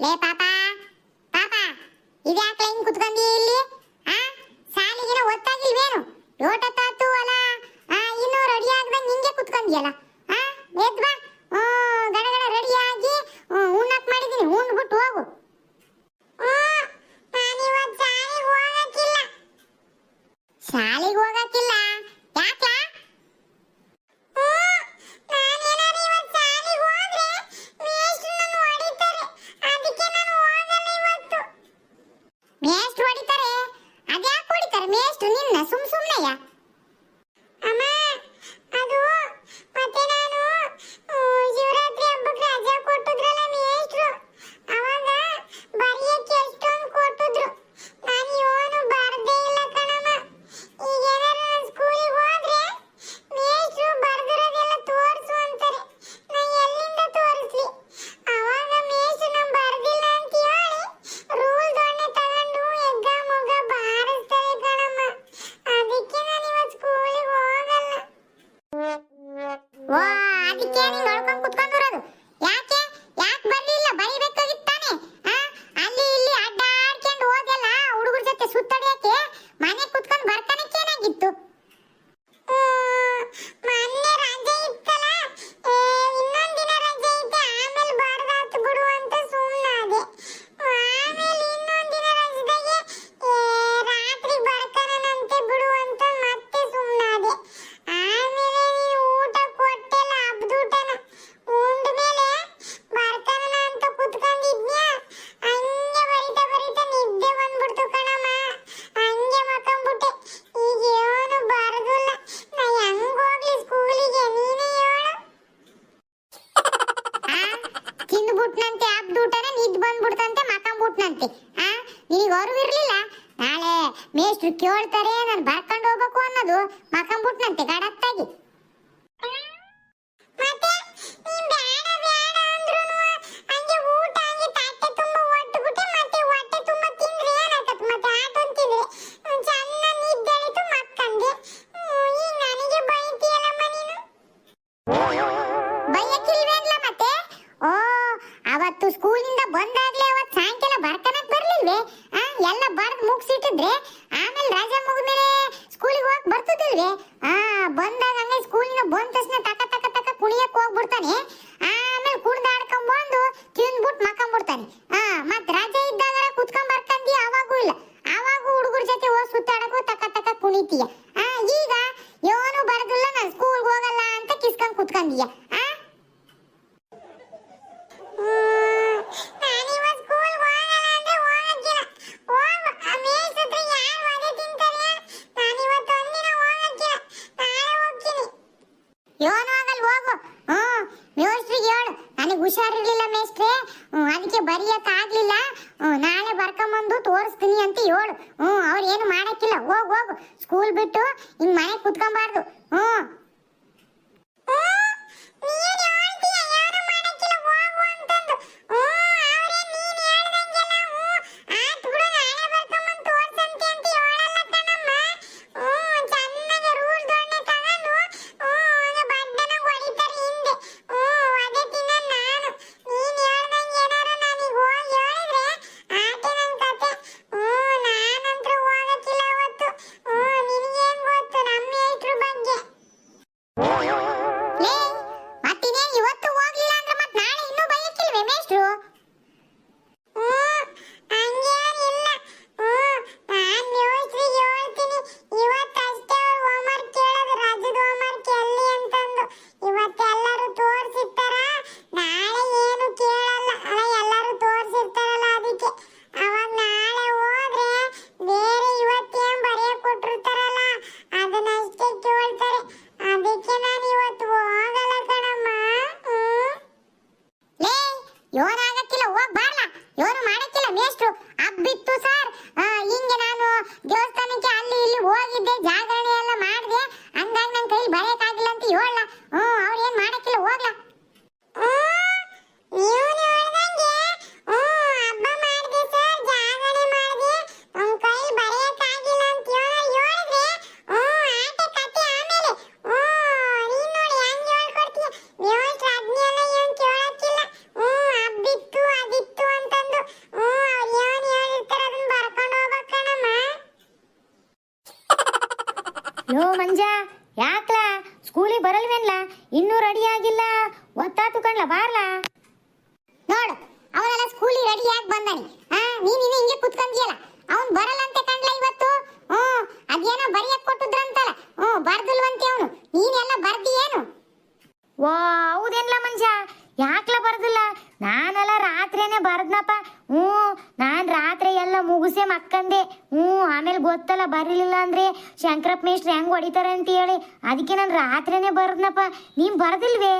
ಲೇ ಪಾಪ ಪಾಪ ಇದ್ಯಾಕ್ಲೆ ಹಿಂಗ್ ಕುತ್ಕೊಂಡಿ ಇಲ್ಲಿ? getting Markham. ಕೊಟ್ಬಿಡ್ತಾನೆ ಹುಷಾರಿರ್ಲಿಲ್ಲ ಮೇಷ್ಟ್ರೆ. ಅದಕ್ಕೆ ಬರೆಯಕ್ ಆಗ್ಲಿಲ್ಲ. ನಾಳೆ ಬರ್ಕೊಂಬಂದು ತೋರಿಸ್ತೀನಿ ಅಂತ ಹೇಳು. ಹ್ಞೂ ಅವ್ರು ಏನು ಮಾಡಕ್ಕಿಲ್ಲ. ಹೋಗ್, ಹೋಗು. ಸ್ಕೂಲ್ ಬಿಟ್ಟು ಹಿಂಗ್ ಮನೆ ಕುತ್ಕೊಂಬಾರ್ದು. ಹ್ಞೂ ಪಾಲಕ್ ಹೆಂಗ್ ಹೆಂಗೆ ಹೊಡಿತಾರೆ ಅಂತ ಹೇಳಿ. ಅದಕ್ಕೆ ನಾನು ರಾತ್ರಿನೇ ಬರದ್ನಪ್ಪ. ನೀನ್ ಬರದಿಲ್ವೇ?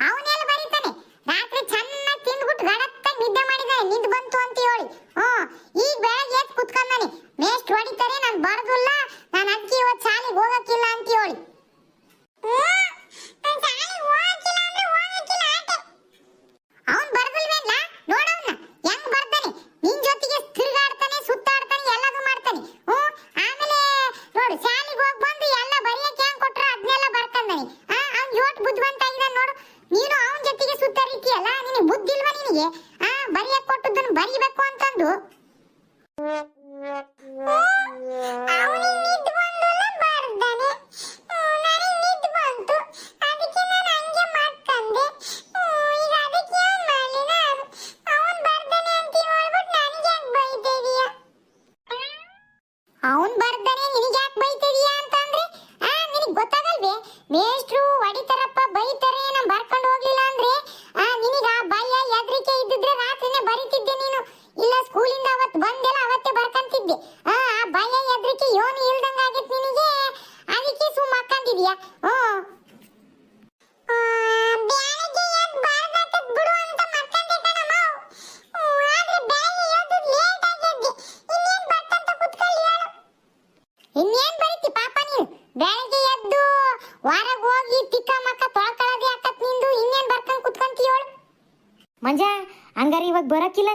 ಅವನೆಲ್ಲ ಬರೀತಾನೆ. ರಾತ್ರಿ ಚೆನ್ನಾಗಿ ತಿಂದ್ಬಿಟ್ಟು ಗಡತ್ತಾಗಿ ನಿದ್ದೆ ಮಾಡಿದಾನೆ. ನಿಂದು ಬಂತು ಅಂತ ಹೇಳಿ. ಹ್ಞೂ, ಈಗ ಬೆಳಗ್ಗೆ ಎದ್ದು ಕುತ್ಕೊಂಡಾನೆ ಮೇಷ್ಟ್ರು ಹೊಡಿತಾರೆ, ನಾನು ಬರದಿಲ್ಲ. ನಾನು ಅದಕ್ಕೆ ಇವತ್ತು ಶಾಲೆಗೆ ಹೋಗಕ್ಕಿಲ್ಲ ಅಂತ ಹೇಳಿ. aquí la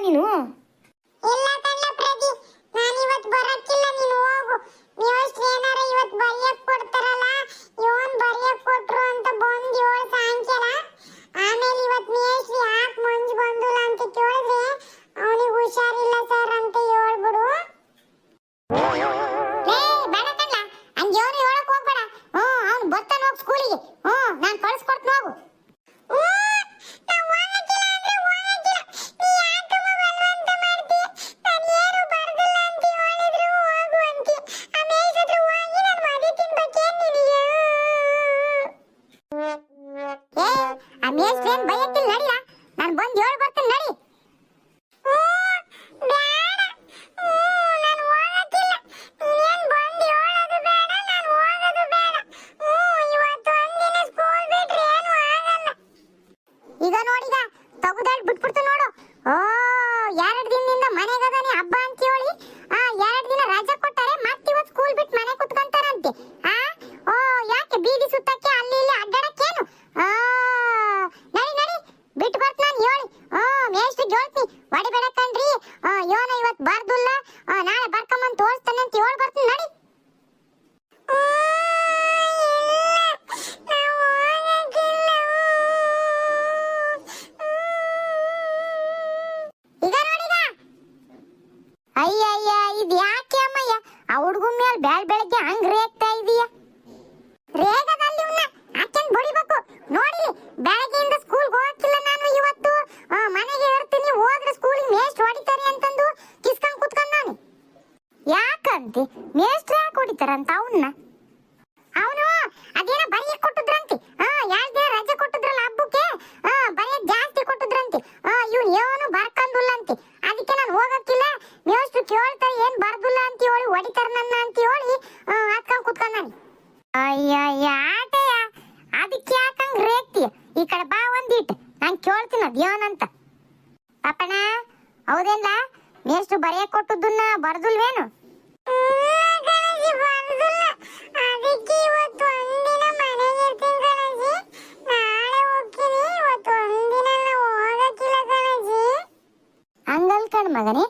ಮಗನೇ,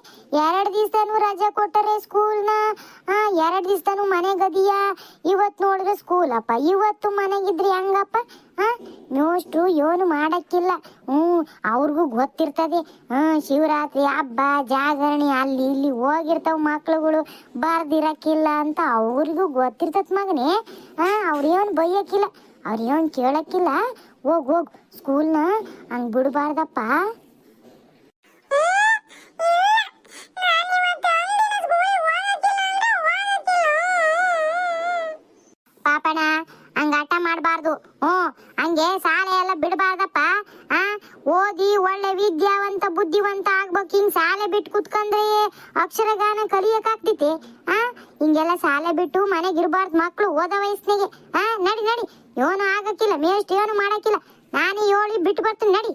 ಎರಡು ದಿವಸನೂ ರಜಾ ಕೊಟ್ಟರೆ ಸ್ಕೂಲ್ನ ಎರಡು ದಿವಸನೂ ಮನೆಗದಿಯ ಇವತ್ತು ನೋಡಿದ್ರೆ ಸ್ಕೂಲ್ ಅಪ್ಪ, ಇವತ್ತು ಮನೆಗಿದ್ರೆ ಹೆಂಗಪ್ಪ? ನೋಷ್ಟು ಏನು ಮಾಡಕ್ಕಿಲ್ಲ. ಹ್ಞೂ, ಅವ್ರಿಗೂ ಗೊತ್ತಿರ್ತದೆ. ಹ್ಮ್ ಶಿವರಾತ್ರಿ ಹಬ್ಬ, ಜಾಗರಣೆ, ಅಲ್ಲಿ ಇಲ್ಲಿ ಹೋಗಿರ್ತಾವ ಮಕ್ಳುಗಳು, ಬರ್ದಿರಕ್ಕಿಲ್ಲ ಅಂತ ಅವ್ರಿಗೂ ಗೊತ್ತಿರ್ತದೆ ಮಗನೇ. ಹಾಂ ಅವ್ರೇನು ಬೈಯಕ್ಕಿಲ್ಲ ಅವ್ರೇನು ಕೇಳಕ್ಕಿಲ್ಲ. ಹೋಗ್ ಹೋಗ್ ಸ್ಕೂಲ್ನ ಹಂಗೆ ಬಿಡಬಾರ್ದಪ್ಪ ಪಾಪಣ ಹಂಗ ಆಟ ಮಾಡಬಾರ್ದು ಹ್ಞೂ ಹಂಗೆ ಶಾಲೆ ಎಲ್ಲ ಬಿಡಬಾರ್ದಪ್ಪ ಆ ಓದಿ ಒಳ್ಳೆ ವಿದ್ಯಾವಂತ ಬುದ್ಧಿವಂತ ಆಗ್ಬೇಕು ಹಿಂಗ್ ಶಾಲೆ ಬಿಟ್ಟು ಕುತ್ಕೊಂಡ್ರೆ ಅಕ್ಷರಗಾನ ಕಲಿಯಕ್ಕಾಗ್ತೈತಿ ಆ, ಹಿಂಗೆಲ್ಲ ಸಾಲ ಬಿಟ್ಟು ಮನೆಗೆ ಇರಬಾರ್ದು ಮಕ್ಕಳು ಓದ ವಯಸ್ಸಿನಾಗೆ ಆ, ನಡಿ ನಡಿ. ಏನು ಆಗಕ್ಕಿಲ್ಲ ಮೇಸ್ಟ್ ಏನು ಮಾಡಕ್ಕಿಲ್ಲ. ನಾನು ಹೇಳಿ ಬಿಟ್ಟು ಬರ್ತೀನಿ, ನಡಿ.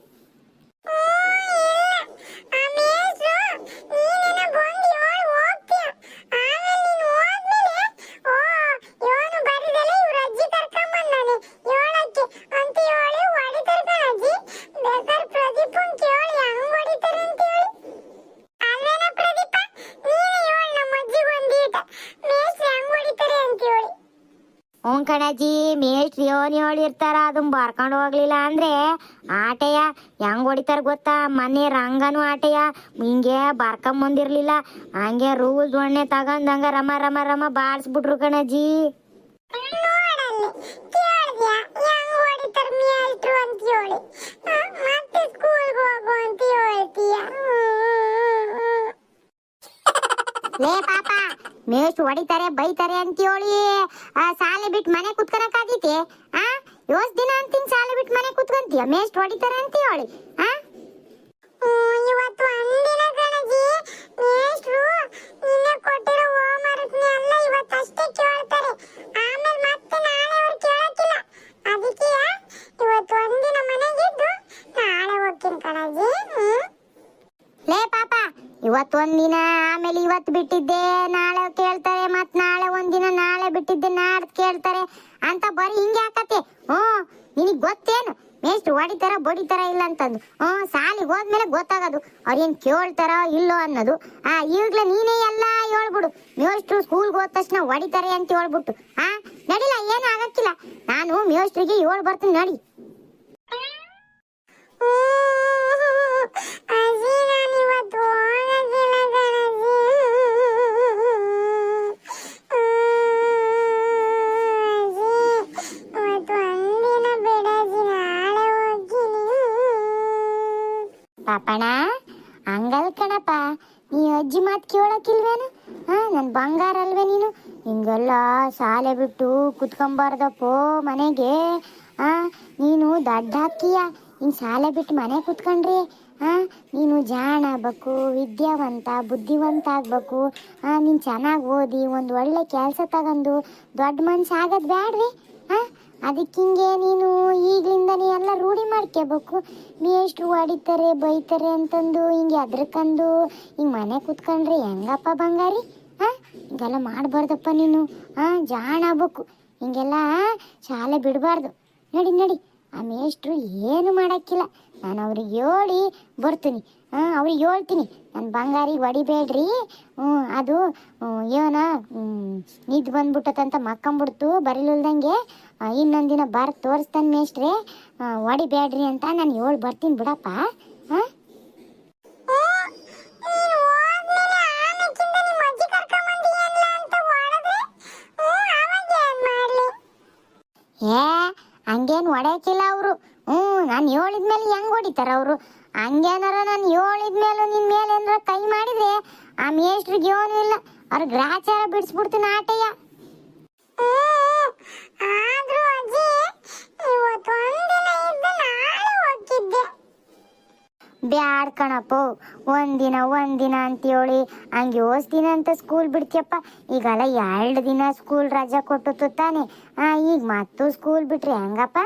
ಅದನ್ನ ಬರ್ಕೊಂಡು ಹೋಗ್ಲಿಲ್ಲ ಅಂದ್ರೆ ಆಟೆಯ ಹೆಂಗ್ ಹೊಡಿತಾರ ಗೊತ್ತಾ? ಮನೆ ರಂಗನು ಆಟೆಯ. ಹಿಂಗೆ ಬರ್ಕೊಂಬಂದಿರ್ಲಿಲ್ಲ ಹಂಗೆ ರೂಲ್ಸ್ ಒಣ್ಣೆ ತಗೊಂಡಂಗ ರಮ ರಮ ರಮ ಬಾರ್ಸ್ಬಿಟ್ರು ಕಣಜಿ ಲೇ ಪಾಪ ಹೊಡಿತಾರೆ ಬೈತಾರೆ ಅಂತ ಹೇಳಿ ಆ, ಶಾಲೆ ಬಿಟ್ಟು ಮನೆ ಕುತ್ಕೊಳಕಾಗೈತಿ ಯೋಸ್ ದಿನ ಅಂತೀನಿ ಶಾಲೆ ಬಿಟ್ಟು ಮನೆ ಕುತ್ಕೊಂತೀಯ? ಮೇಸ್ಟ್ ಹೊಡಿತಾರೆ ಅಂತೀಯ ಆ ಹ್ಮ್, ಇವತ್ತು ಒಂದಿನ ಗಣಜಿ ಮೇಷ್ಟ್ರು ನಿನ್ನೆ ಕೊಟ್ಟಿರೋ ಹೋಮ್ವರ್ಕ್ನ ಎಲ್ಲ ಇವತ್ತಷ್ಟೇ ಕೇಳ್ತಾರೆ ಆಮೇಲೆ ಮತ್ತೆ ನಾಳೆ ಅವ್ರು ಕೇಳಕ್ಕಿಲ್ಲ ಅದಕ್ಕೆ ಇವತ್ತು ಒಂದಿನ ಮನೆಗಿದ್ದು ನಾಳೆ ಹೋಗ್ತೀನಿ ಕಣಜಿ ಹ್ಮ್ ಲೇ ಪಾಪ ಇವತ್ತು ಒಂದಿನ ಆಮೇಲೆ ಇವತ್ತು ಬಿಟ್ಟಿದ್ದೆ ನಾಳೆ ಕೇಳ್ತಾರೆ ಮತ್ ನಾಳೆ ಒಂದಿನ ನಾಳೆ ಬಿಟ್ಟಿದ್ದೆ ನಾಡ್ದು ಕೇಳ್ತಾರೆ ಅಂತ ಬರೀ ಹಿಂಗೆ ಹಾಕತ್ತೆ ಹ್ಞೂ ನಿನಗ್ ಗೊತ್ತೇನು ಮೇಷ್ಟ್ರು ಹೊಡಿತಾರ ಬಡಿತಾರ ಇಲ್ಲ ಅಂತಂದು ಹ್ಞೂ ಸಾಲಿಗೆ ಹೋದ್ಮೇಲೆ ಗೊತ್ತಾಗೋದು ಅವ್ರೇನ್ ಕೇಳ್ತಾರೋ ಇಲ್ಲೋ ಅನ್ನೋದು. ಆ ಈಗ್ಲೇ ನೀನೇ ಎಲ್ಲ ಹೇಳ್ಬಿಡು. ಮೇಷ್ಟ್ರು ಸ್ಕೂಲ್ಗೆ ಹೋದ ತಕ್ಷಣ ಹೊಡಿತಾರೆ ಅಂತ ಹೇಳ್ಬಿಟ್ಟು. ಆ ನಡಿಲ್ಲ ಏನು ಆಗಕ್ಕಿಲ್ಲ. ನಾನು ಮೇಷ್ಟ್ರಿಗೆ ಹೇಳ್ ಬರ್ತೀನಿ ನಡಿ. ಅಜ್ಜಿ ನಾನು ಇವತ್ತು ಹೋಗಕ್ಕಿಲ್ಲ ಕಣಜಿ ಇವತ್ತು ಒಂದಿನ ಬಿಡಜಿ ನಾಳೆ ಹೋಗ್ತೀನಿ ಪಾಪಣ ಹಂಗಲ್ ಕಣಪ್ಪ ನೀ ಅಜ್ಜಿ ಮಾತು ಕೇಳಕ್ಕಿಲ್ವೇನು ಹಾ ನನ್ ಬಂಗಾರ ಅಲ್ವೇ ನೀನು ಹಿಂಗೆಲ್ಲ ಶಾಲೆ ಬಿಟ್ಟು ಕುತ್ಕೊಂಬಾರ್ದಪ್ಪೋ ಮನೆಗೆ. ಆ, ನೀನು ದಡ್ಡ ಹಾಕಿಯ ಇನ್ನು ಶಾಲೆ ಬಿಟ್ಟು ಮನೆ ಕುತ್ಕೊಂಡ್ರಿ. ಆ, ನೀನು ಜಾಣ ಆಗ್ಬೇಕು ವಿದ್ಯಾವಂತ, ಬುದ್ಧಿವಂತ ಆಗ್ಬೇಕು. ಆ, ನೀನ್ ಚೆನ್ನಾಗಿ ಓದಿ, ಒಂದು ಒಳ್ಳೆ ಕೆಲಸ ತಗೊಂಡು ದೊಡ್ಡ ಮನುಷ್ಯ ಆಗೋದು ಬ್ಯಾಡ್ರಿ. ಆ ಅದಕ್ಕಿಂಗೆ ನೀನು ಈಗ್ಲಿಂದನೇ ಎಲ್ಲ ರೂಢಿ ಮಾಡ್ಕೋಬೇಕು ಎಷ್ಟು ಹೊಡಿತಾರೆ, ಬೈತಾರೆ ಅಂತಂದು ಹಿಂಗೆ ಅದ್ರಕಂದು ಹಿಂಗೆ ಮನೆ ಕುತ್ಕೊಂಡ್ರೆ ಹೆಂಗಪ್ಪ ಬಂಗಾರಿ? ಹಾಂ ಹಿಂಗೆಲ್ಲ ಮಾಡಬಾರ್ದಪ್ಪ ನೀನು. ಹಾಂ ಜಾಣ ಆಗ್ಬೇಕು ಹಿಂಗೆಲ್ಲ ಶಾಲೆ ಬಿಡಬಾರ್ದು. ನಡಿ ನಡಿ. ಆ ಮೇಷ್ಟ್ರು ಏನು ಮಾಡಕ್ಕಿಲ್ಲ. ನಾನು ಅವ್ರಿಗೆ ಹೇಳಿ ಬರ್ತೀನಿ. ಹಾಂ ಅವ್ರಿಗೆ ಹೇಳ್ತೀನಿ. ನನ್ನ ಬಂಗಾರಿಗೆ ಹೊಡಿಬೇಡ್ರಿ. ಹ್ಞೂ ಅದು ಏನ ನಿದ್ದು ಬಂದ್ಬಿಟ್ಟತಂತ ಮಕ್ಕಂಬಿಡ್ತು ಬರಿಲಿಲ್ದಂಗೆ. ಇನ್ನೊಂದು ದಿನ ಬರ್, ತೋರಿಸ್ತಾನೆ ಮೇಷ್ಟ್ರೆ. ಹೊಡಿಬೇಡ್ರಿ ಅಂತ ನಾನು ಹೇಳಿ ಬರ್ತೀನಿ ಬಿಡಪ್ಪ. ಹಾಂ ನೀನು ಹೋದ್ಮೇಲೆ ಆಮೇಕಿಂದ ನಿಮ್ಮ ಅಜ್ಜಿ ಕರ್ಕೊಂಬಂದಿ ಅಲ್ಲ ಅಂತ ಹೊಡೆದ್ರೆ ಹ್ಞೂ ಅವಾಗ ಏನ್ ಮಾಡ್ಲಿ ಏ ಹಂಗೇನು ಹೊಡೆಯಕ್ಕಿಲ್ಲ ಅವರು. ಹ್ಞೂ ನಾನು ಹೇಳಿದ್ಮೇಲೆ ಹೆಂಗ್ ಹೊಡಿತಾರೆ ಅವರು? ಹಂಗೇನಾರ ನಾನು ಹೇಳಿದ್ಮೇಲೆ ನಿನ್ನ ಮೇಲೆ ಏನಾರ ಕೈ ಮಾಡಿದ್ರೆ ಆ ಮೇಷ್ಟ್ರಿಗೆ ಏನೂ ಇಲ್ಲ. ಅವ್ರ ಗ್ರಾಚಾರ ಬಿಡಿಸ್ಬಿಡ್ತೀನಿ ಆಟಯ್ಯ ಆದರೂ ಅಜ್ಜಿ ಇವತ್ತು ಬ್ಯಾಡ್ ಕಣಪ್ಪ ಒಂದಿನ ಒಂದಿನ ಅಂತೇಳಿ ಹಂಗೆ ದಿನ ಅಂತ ಸ್ಕೂಲ್ ಬಿಡ್ತೀಯಪ್ಪ. ಈಗಲ್ಲ ಎರಡು ದಿನ ಸ್ಕೂಲ್ ರಜಾ ಕೊಟ್ಟು ತಾನೆ ಆ, ಈಗ ಮತ್ತು ಸ್ಕೂಲ್ ಬಿಟ್ರೆ ಹೆಂಗಪ್ಪ?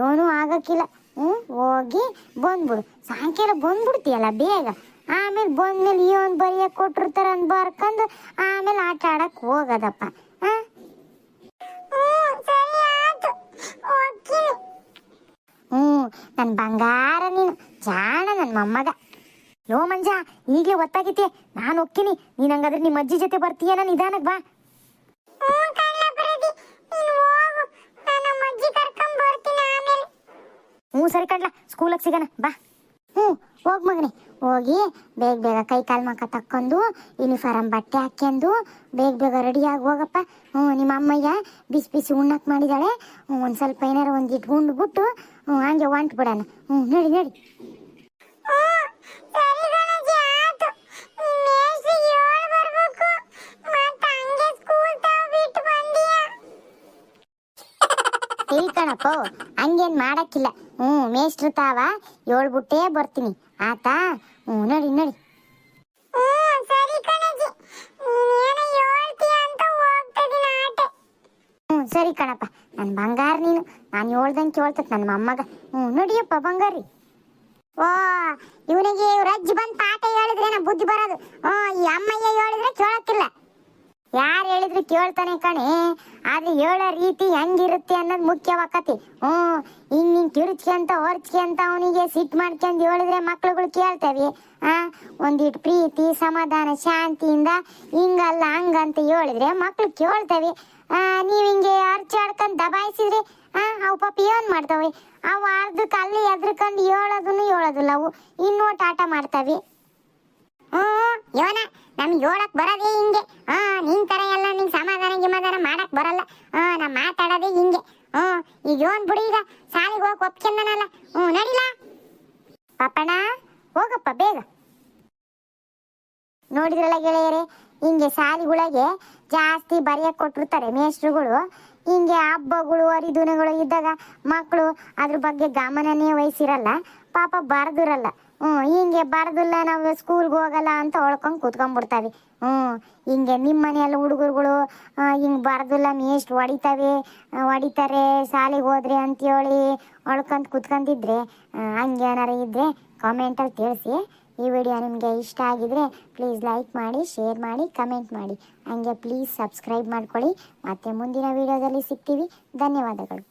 ಏನೂ ಆಗಕ್ಕಿಲ್ಲ. ಹ್ಞೂ ಹೋಗಿ ಬಂದ್ಬಿಡು. ಸಾಯಂಕಾಲ ಬಂದ್ಬಿಡ್ತೀಯಲ್ಲ ಬೇಗ. ಆಮೇಲೆ ಬಂದ್ಮೇಲೆ ಏನು ಬರೆಯಕ್ಕೆ ಕೊಟ್ಟಿರ್ತಾರ ಅಂತ ಬರ್ಕೊಂಡು ಆಮೇಲೆ ಆಟ ಆಡಕ್ಕೆ ಹೋಗೋದಪ್ಪ. ಹಾಂ ಹ್ಞೂ ನನ್ನ ಬಂಗಾರ ನೀನು. ಜಾಣ ನನ್ನ ಮೊಮ್ಮಗ. ಲೋ ಮಂಜ ಈಗಲೇ ಒತ್ತಾಗಿತ್ತೆ ನಾನು ಹೋಗ್ತೀನಿ. ನೀನ್ ಹಂಗಾದ್ರೆ ನಿಮ್ಮ ಅಜ್ಜಿ ಜೊತೆ ಬರ್ತೀಯನ ನಿಧಾನಕ್ ಬಾ. ಹ್ಞೂ ಸರಿ ಕಡ್ಲ ಸ್ಕೂಲಕ್ಕೆ ಸಿಗೋಣ. ಬಾ. ಹ್ಞೂ ಹೋಗ್ ಮಗನೆ. ಹೋಗಿ ಬೇಗ ಬೇಗ ಕೈ ಕಾಲು ಮಕ್ಕ ತಕ್ಕೊಂಡು ಯೂನಿಫಾರ್ಮ್ ಬಟ್ಟೆ ಹಾಕ್ಕೊಂಡು ಬೇಗ ಬೇಗ ರೆಡಿಯಾಗಿ ಹೋಗಪ್ಪ. ಹ್ಞೂ ನಿಮ್ಮ ಅಮ್ಮಯ್ಯ ಬಿಸಿ ಬಿಸಿ ಉಣ್ಣಕ್ಕೆ ಮಾಡಿದಾಳೆ. ಹ್ಞೂ ಒಂದು ಸ್ವಲ್ಪ ಏನಾರು ಒಂದು ಇಟ್ಟು ಬಿಟ್ಟು ಹ್ಞೂ ಹಂಗೆ ಹೊಂಟು ಬಿಡೋಣ. ಹ್ಞೂ ನಡಿ ನಡಿ. ತಿಳ್ಕಣಪ್ಪ ಹಂಗೇನ್ ಮಾಡಕ್ಕಿಲ್ಲ. ಹ್ಞೂ ಮೇಷ್ಟ್ರು ತಾವ ಏಳ್ಬಿಟ್ಟೇ ಬರ್ತೀನಿ. ಆತಾ? ಹ್ಞೂ ನಡಿ ನಡಿ. ಸರಿ ಕಣಪ್ಪ. ನನ್ನ ಬಂಗಾರ ನೀನು. ನಾನು ಹೇಳ್ದಂಗೆ ಕೇಳ್ತದೆ ನನ್ನ ಮೊಮ್ಮಗ. ಹ್ಞೂ ನಡಿಯಪ್ಪ ಬಂಗಾರಿ. ಓ ಇವನಿಗೆ ಇವ್ರ ಅಜ್ಜಿ ಬಂದ್ ಪಾಠ ಹೇಳಿದ್ರೆ ನಾ ಬುದ್ಧಿ ಬರೋದು. ಹ್ಞೂ ಈ ಅಮ್ಮಯ್ಯ ಹೇಳಿದ್ರೆ ಕೇಳಕ್ಕಿಲ್ಲ. ಯಾರು ಹೇಳಿದ್ರು ಕೇಳ್ತಾನೆ ಕಣೆ, ಆದ್ರೆ ಹೇಳೋ ರೀತಿ ಹೆಂಗಿರುತ್ತೆ ಅನ್ನೋದು ಮುಖ್ಯವಾಕತಿ. ಹ್ಞೂ, ಹಿಂಗೆ ಹಿಂಗ್ ಕಿರುಚ್ಕೊಂತ ಹೊರ್ಚ್ಕೊಂತ ಅವನಿಗೆ ಸಿಟ್ಟು ಮಾಡ್ಕೊಂಡು ಹೇಳಿದ್ರೆ ಮಕ್ಳುಗಳು ಕೇಳ್ತವೆ. ಆ ಒಂದಿಟ್ಟು ಪ್ರೀತಿ, ಸಮಾಧಾನ, ಶಾಂತಿಯಿಂದ ಹಿಂಗಲ್ಲ ಹಂಗಂತ ಹೇಳಿದ್ರೆ ಮಕ್ಳು ಕೇಳ್ತವೆ. ನೀವ್ ಹಿಂಗೆ ಅರ್ಚಾಡ್ಕೊಂಡು ದಬಾಯಿಸಿದ್ರೆ, ಆ, ಅವು ಪಾಪ ಏನು ಮಾಡ್ತವೆ? ಅವು ಅರ್ಧಕ್ಕೆ ಅಲ್ಲಿ ಎದ್ರಕೊಂಡು ಹೇಳೋದನ್ನು ಹೇಳೋದಿಲ್ಲ ಅವು. ಇನ್ನೋಟ್ ಆಟ ಮಾಡ್ತವೆ. ಯೋನ, ನಮ್ಗೆ ಹೇಳಕ್ ಬರೋದೇ ಹಿಂಗೆ. ಹಾ ನಿನ್ ತರ ಎಲ್ಲ ನಿನ್ ಸಮಾಧಾನ ಗಿಮಾಧಾನ ಮಾಡಕ್ ಬರಲ್ಲ. ಹಾ ನಾ ಮಾತಾಡೋದೇ ಹಿಂಗೆ. ಹ್ಮ್ ಈಗ ಯೋನ್ ಬಿಡಿ ಈಗ. ಸಾಲಿಗೆ ಹೋಗಿ ಒಪ್ಕೊಂಡನಲ್ಲ. ಹ್ಮ್ ನಡಿಲ? ಪಾಪಣ ಹೋಗಪ್ಪ ಬೇಗ. ನೋಡಿದ್ರಲ್ಲ ಗೆಳೆಯರೆ, ಹಿಂಗೆ ಸಾಲಿಗಳಿಗೆ ಜಾಸ್ತಿ ಬರೆಯಕ್ ಕೊಟ್ಟಿರ್ತಾರೆ ಮೇಷ್ಟ್ರುಗಳು. ಹಿಂಗೆ ಹಬ್ಬಗಳು, ಹರಿದಿನಗಳು ಇದ್ದಾಗ ಮಕ್ಕಳು ಅದ್ರ ಬಗ್ಗೆ ಗಮನನೇ ವಹಿಸಿರಲ್ಲ. ಪಾಪ ಬರ್ದಿರಲ್ಲ. ಹ್ಞೂ ಹಿಂಗೆ ಬರ್ದಿಲ್ಲ ನಾವು ಸ್ಕೂಲ್ಗೆ ಹೋಗಲ್ಲ ಅಂತ ಹೊಳ್ಕೊಂಡು ಕೂತ್ಕೊಂಡ್ಬಿಡ್ತಾವೆ. ಹ್ಞೂ ಹಿಂಗೆ ನಿಮ್ಮ ಮನೆಯಲ್ಲಿ ಹುಡುಗರುಗಳು ಹಿಂಗೆ ಬರದಿಲ್ಲ ಮೇಷ್ಟು ಹೊಡಿತಾವೆ? ಹೊಡಿತಾರೆ, ಶಾಲೆಗೆ ಹೋದ್ರಿ ಅಂತೇಳಿ ಹೊಳ್ಕೊಂತ ಕೂತ್ಕೊಂಡಿದ್ರೆ ಹಂಗೆ ಏನಾರು ಇದ್ದರೆ ಕಾಮೆಂಟಲ್ಲಿ ತಿಳಿಸಿ. ಈ ವಿಡಿಯೋ ನಿಮಗೆ ಇಷ್ಟ ಆಗಿದ್ರೆ ಪ್ಲೀಸ್ ಲೈಕ್ ಮಾಡಿ ಶೇರ್ ಮಾಡಿ ಕಮೆಂಟ್ ಮಾಡಿ. ಹಂಗೆ ಪ್ಲೀಸ್ ಸಬ್ಸ್ಕ್ರೈಬ್ ಮಾಡ್ಕೊಳ್ಳಿ. ಮತ್ತೆ ಮುಂದಿನ ವಿಡಿಯೋದಲ್ಲಿ ಸಿಗ್ತೀವಿ. ಧನ್ಯವಾದಗಳು.